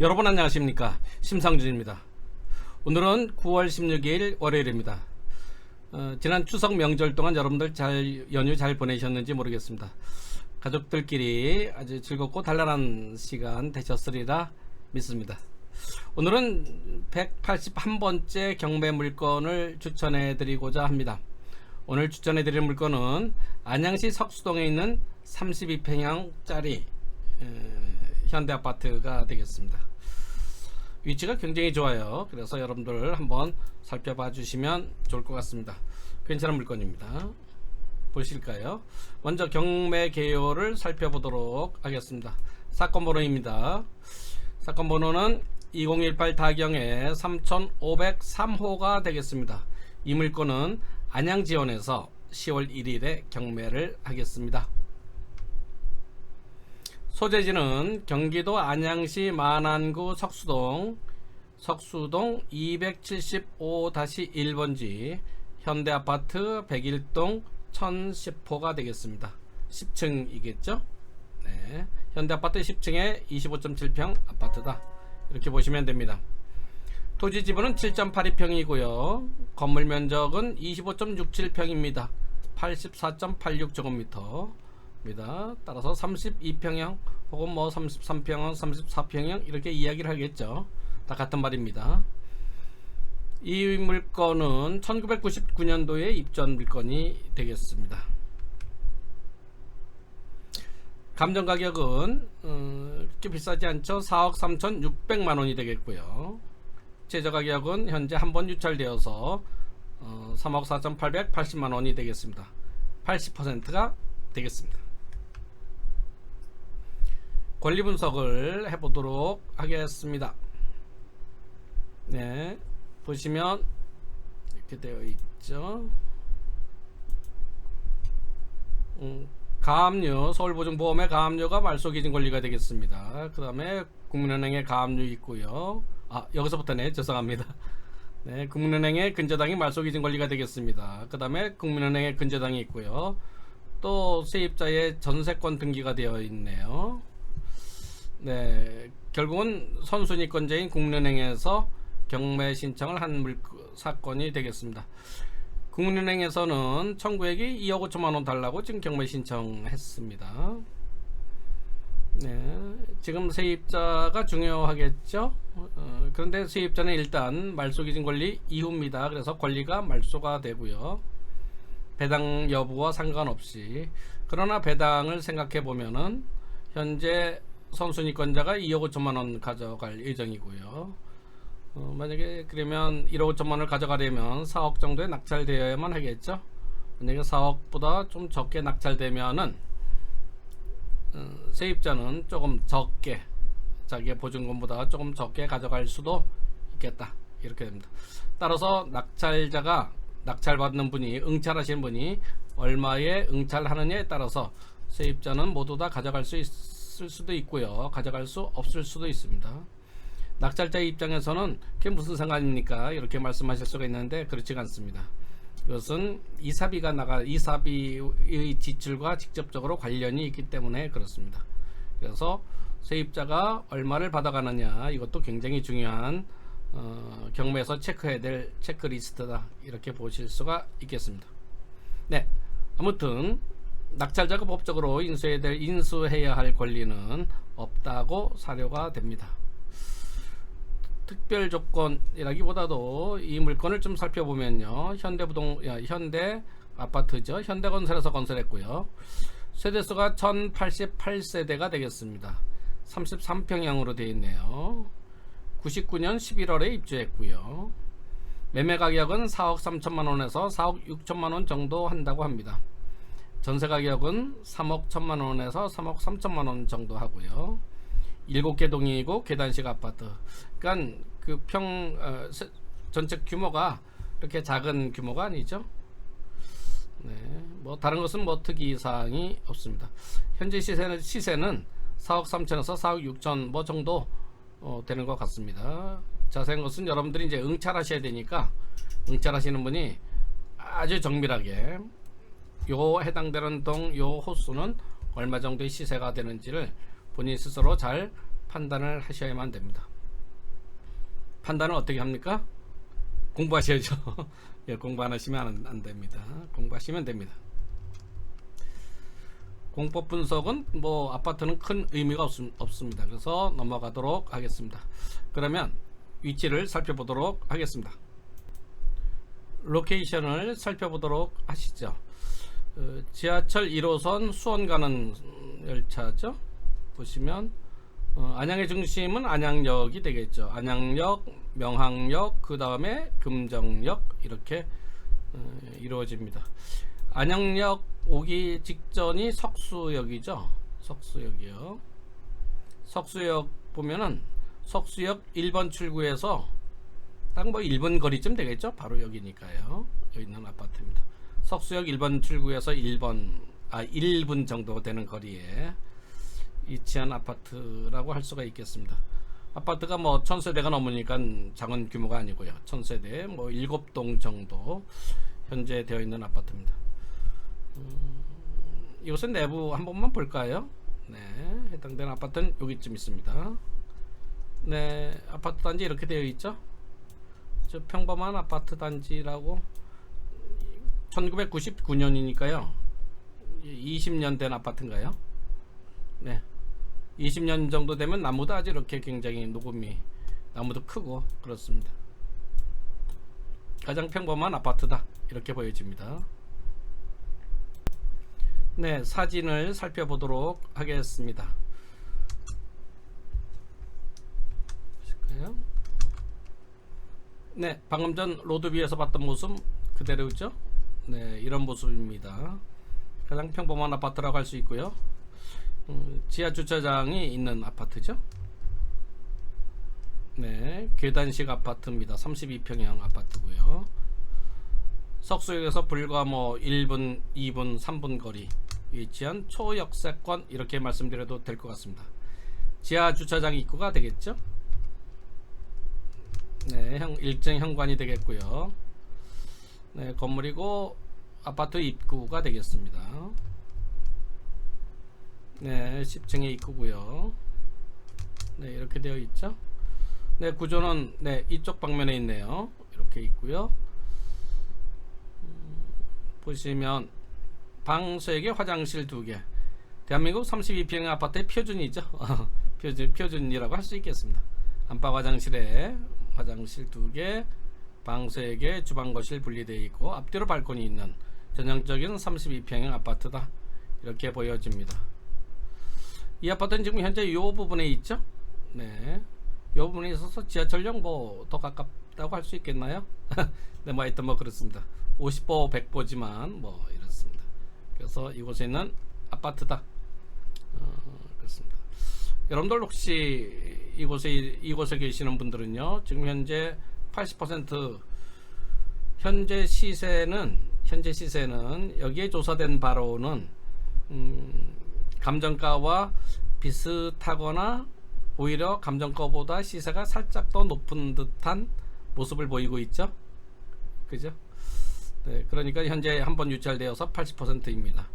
여러분 안녕하십니까? 심상준입니다. 오늘은 9월 16일 월요일입니다. 어, 지난 추석 명절 동안 여러분들 잘 연휴 잘 보내셨는지 모르겠습니다. 가족들끼리 아주 즐겁고 단란한 시간 되셨으리라 믿습니다. 오늘은 181번째 경매 물건을 추천해 드리고자 합니다. 오늘 추천해 드릴 물건은 안양시 석수동에 있는 32평형짜리 현대 아파트가 되겠습니다. 위치가 굉장히 좋아요. 그래서 여러분들 한번 살펴봐 주시면 좋을 것 같습니다. 괜찮은 물건입니다. 보실까요? 먼저 경매 개요를 살펴보도록 하겠습니다. 사건 번호입니다. 사건 번호는 2018 다경의 3503호가 되겠습니다. 이 물건은 안양지원에서 10월 1일에 경매를 하겠습니다. 소재지는 경기도 안양시 만안구 석수동 석수동 275-1번지 현대아파트 101동 1010호가 되겠습니다. 10층이겠죠? 네. 현대아파트 10층에 25.7평 아파트다. 이렇게 보시면 됩니다. 토지 지분은 7.82평이고요. 건물 면적은 25.67평입니다. 84.86제곱미터. 입니다. 따라서 32평형 혹은 뭐 33평형, 34평형 이렇게 이야기를 하겠죠. 다 같은 말입니다. 이 물건은 1999년도에 입전 물건이 되겠습니다. 감정 가격은 어, 그렇게 비싸지 않죠. 4억 3,600만 원이 되겠고요. 최저 가격은 현재 한 번 유찰되어서 어, 3억 4,880만 원이 되겠습니다. 80%가 되겠습니다. 권리 분석을 해보도록 하겠습니다. 네, 보시면 이렇게 되어 있죠. 음, 가압류, 서울보증보험의 가압류가 말소기준 권리가 되겠습니다. 그 다음에 국민은행의 가압류 있고요. 아, 여기서부터네. 죄송합니다. 네, 국민은행의 근저당이 말소기준 권리가 되겠습니다. 그 다음에 국민은행의 근저당이 있고요. 또 세입자의 전세권 등기가 되어 있네요. 네, 결국은 선순위권자인 국민은행에서 경매 신청을 한 물, 사건이 되겠습니다. 국민은행에서는 청구액이 2억 5천만 원 달라고 지금 경매 신청했습니다. 네, 지금 세입자가 중요하겠죠. 어, 그런데 세입자는 일단 말소기준 권리 이후입니다. 그래서 권리가 말소가 되고요. 배당 여부와 상관없이 그러나 배당을 생각해 보면은 현재 선순위권자가 2억 5천만 원 가져갈 예정이고요. 어, 만약에 그러면 1억 5천만 원을 가져가려면 4억 정도에 낙찰되어야만 하겠죠. 만약에 4억보다 좀 적게 낙찰되면은 어, 세입자는 조금 적게 자기의 보증금보다 조금 적게 가져갈 수도 있겠다. 이렇게 됩니다. 따라서 낙찰자가 낙찰받는 분이 응찰하시는 분이 얼마에 응찰하느냐에 따라서 세입자는 모두 다 가져갈 수 있 을 수도 있고요. 가져갈 수 없을 수도 있습니다. 낙찰자 입장에서는 그게 무슨 상관입니까? 이렇게 말씀하실 수가 있는데 그렇지가 않습니다. 이것은 이사비가 나가 이사비의 지출과 직접적으로 관련이 있기 때문에 그렇습니다. 그래서 세입자가 얼마를 받아가느냐 이것도 굉장히 중요한 어, 경매에서 체크해야 될 체크리스트다 이렇게 보실 수가 있겠습니다. 네, 아무튼 낙찰자가 법적으로 인수해야 될 인수해야 할 권리는 없다고 사료가 됩니다. 특별 조건이라기보다도 이 물건을 좀 살펴보면요. 현대부동 야, 현대 아파트죠. 현대건설에서 건설했고요. 세대수가 1088세대가 되겠습니다. 33평형으로 되어 있네요. 99년 11월에 입주했고요. 매매 가격은 4억 3천만 원에서 4억 6천만 원 정도 한다고 합니다. 전세 가격은 3억 1천만 원에서 3억 3천만 원 정도 하고요. 7개 동이고 계단식 아파트. 그러니까 그평 어, 세, 전체 규모가 그렇게 작은 규모가 아니죠. 네, 뭐 다른 것은 뭐 특이 사항이 없습니다. 현재 시세는 시세는 4억 3천에서 4억 6천 뭐 정도 어, 되는 것 같습니다. 자세한 것은 여러분들이 이제 응찰하셔야 되니까 응찰하시는 분이 아주 정밀하게 요 해당되는 동 요 호수는 얼마 정도의 시세가 되는지를 본인 스스로 잘 판단을 하셔야만 됩니다. 판단을 어떻게 합니까? 공부하셔야죠. 예, 공부 안 하시면 안, 안 됩니다. 공부하시면 됩니다. 공법 분석은 뭐 아파트는 큰 의미가 없, 없습니다. 그래서 넘어가도록 하겠습니다. 그러면 위치를 살펴보도록 하겠습니다. 로케이션을 살펴보도록 하시죠. 어, 지하철 1호선 수원 가는 열차죠. 보시면 어, 안양의 중심은 안양역이 되겠죠. 안양역, 명항역, 그 다음에 금정역 이렇게 어, 이루어집니다. 안양역 오기 직전이 석수역이죠. 석수역이요. 석수역 보면은 석수역 1번 출구에서 딱 뭐 1번 거리쯤 되겠죠. 바로 여기니까요. 여기 있는 아파트입니다. 석수역 1번 출구에서 1번 아 1분 정도 되는 거리에 위치한 아파트라고 할 수가 있겠습니다. 아파트가 뭐 천세대가 넘으니까 작은 규모가 아니고요. 천세대 뭐 7동 정도 현재 되어 있는 아파트입니다. 음, 이것은 내부 한 번만 볼까요? 네, 해당되는 아파트는 여기쯤 있습니다. 네, 아파트 단지 이렇게 되어 있죠. 저 평범한 아파트 단지라고 1999년이니까요. 20년 된 아파트인가요? 네. 20년 정도 되면 나무도 아주 이렇게 굉장히 녹음이 나무도 크고 그렇습니다. 가장 평범한 아파트다. 이렇게 보여집니다. 네, 사진을 살펴보도록 하겠습니다. 보실까요? 네, 방금 전 로드뷰에서 봤던 모습 그대로죠? 네, 이런 모습입니다. 가장 평범한 아파트라고 할 수 있고요. 음, 지하 주차장이 있는 아파트죠. 네, 계단식 아파트입니다. 32평형 아파트고요. 석수역에서 불과 뭐 1분, 2분, 3분 거리 위치한 초역세권 이렇게 말씀드려도 될 것 같습니다. 지하 주차장 입구가 되겠죠. 네, 형, 일정 현관이 되겠고요. 네, 건물이고 아파트 입구가 되겠습니다. 네, 10층의 입구고요. 네, 이렇게 되어 있죠. 네, 구조는 네, 이쪽 방면에 있네요. 이렇게 있고요. 음, 보시면 방 3개, 화장실 2개. 대한민국 32평 아파트의 표준이죠. 표준, 표준이라고 할 수 있겠습니다. 안방 화장실에 화장실 2개, 방 3개, 주방 거실 분리되어 있고 앞뒤로 발코니 있는 전형적인 32평형 아파트다. 이렇게 보여집니다. 이 아파트는 지금 현재 이 부분에 있죠. 네. 이 부분에 있어서 지하철역 뭐 더 가깝다고 할 수 있겠나요? 네, 뭐 하여튼 뭐 그렇습니다. 50보 100보지만 뭐 이렇습니다. 그래서 이곳에 있는 아파트다. 어, 그렇습니다. 여러분들 혹시 이곳에 이곳에 계시는 분들은요. 지금 현재 80% 현재 시세는 현재 시세는 여기에 조사된 바로는 음, 감정가와 비슷하거나 오히려 감정가보다 시세가 살짝 더 높은 듯한 모습을 보이고 있죠. 그죠? 네, 그러니까 현재 한 번 유찰되어서 80%입니다.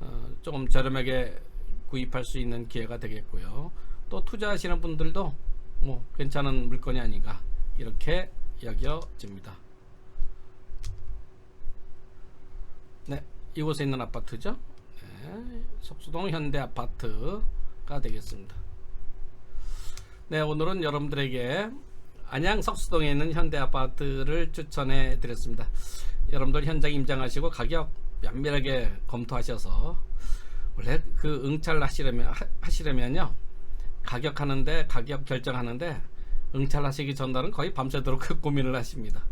어, 조금 저렴하게 구입할 수 있는 기회가 되겠고요. 또 투자하시는 분들도 뭐 괜찮은 물건이 아닌가 이렇게 여겨집니다. 네, 이곳에 있는 아파트죠. 네, 석수동 현대 아파트가 되겠습니다. 네, 오늘은 여러분들에게 안양 석수동에 있는 현대 아파트를 추천해 드렸습니다. 여러분들 현장 임장하시고 가격 면밀하게 검토하셔서 원래 그 응찰 하시려면 하, 하시려면요 가격 하는데 가격 결정하는데 응찰 하시기 전날은 거의 밤새도록 그 고민을 하십니다.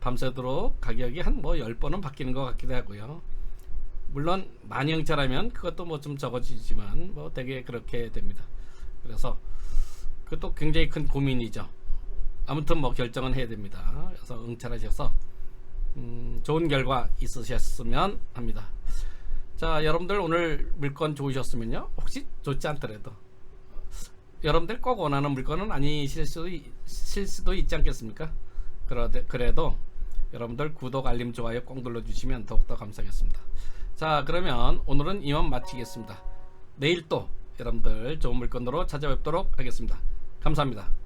밤새도록 가격이 한 뭐 10번은 바뀌는 것 같기도 하고요. 물론 많이 응찰하면 그것도 뭐 좀 적어지지만 뭐 되게 그렇게 됩니다. 그래서 그것도 굉장히 큰 고민이죠. 아무튼 뭐 결정은 해야 됩니다. 그래서 응찰하셔서 음, 좋은 결과 있으셨으면 합니다. 자, 여러분들 오늘 물건 좋으셨으면요. 혹시 좋지 않더라도 여러분들 꼭 원하는 물건은 아니실 수도, 있- 실 수도 있지 않겠습니까? 그러되, 그래도 여러분들 구독, 알림, 좋아요 꼭 눌러주시면 더욱더 감사하겠습니다. 자, 그러면 오늘은 이만 마치겠습니다. 내일 또 여러분들 좋은 물건으로 찾아뵙도록 하겠습니다. 감사합니다.